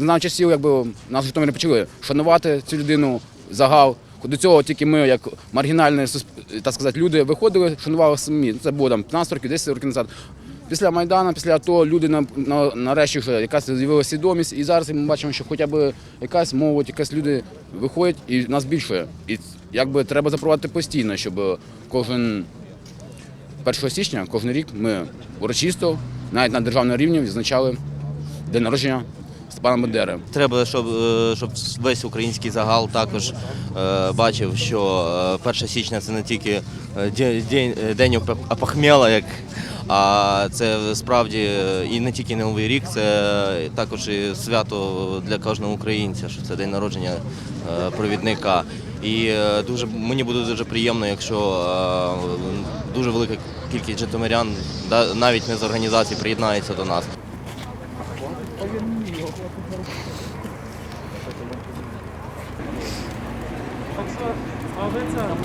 з нам часів, якби нас Житомирі почали шанувати цю людину, загал. До цього тільки ми, як маргінальні так сказати, люди, виходили, шанували самі. Це було там 15 років, 10 років назад. Після Майдану, після АТО люди на, на, нарешті вже якась з'явилася свідомість. І зараз ми бачимо, що хоча б якась молодь, якась люди виходять і нас більше. І якби треба запровадити постійно, щоб кожен 1 січня, кожен рік ми урочисто, навіть на державному рівні, відзначали день народження Степана Бандери. Треба, щоб, е, щоб весь український загал також е, бачив, що е, 1 січня це не тільки е, день, е, день опа- опахмєла, як, а це справді е, і не тільки Новий рік, це також і свято для кожного українця, що це день народження е, провідника. І е, дуже мені буде дуже приємно, якщо е, дуже велика кількість житомирян, навіть не з організації, приєднається до нас. Україна!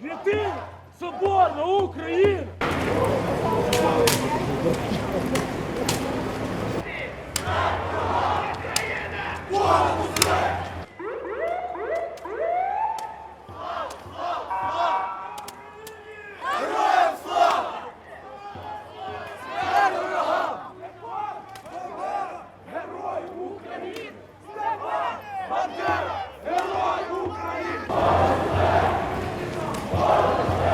Єдина! Соборна Україна!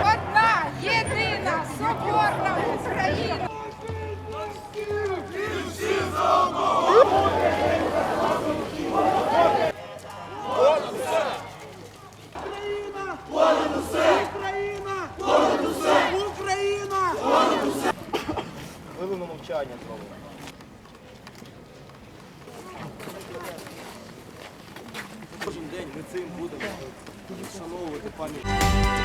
Одна, єдина, соборна Україна! Україна! Понад усе! Україна! Мовчання зробимо. Кожен день ми цим будемо вшановувати пам'ять.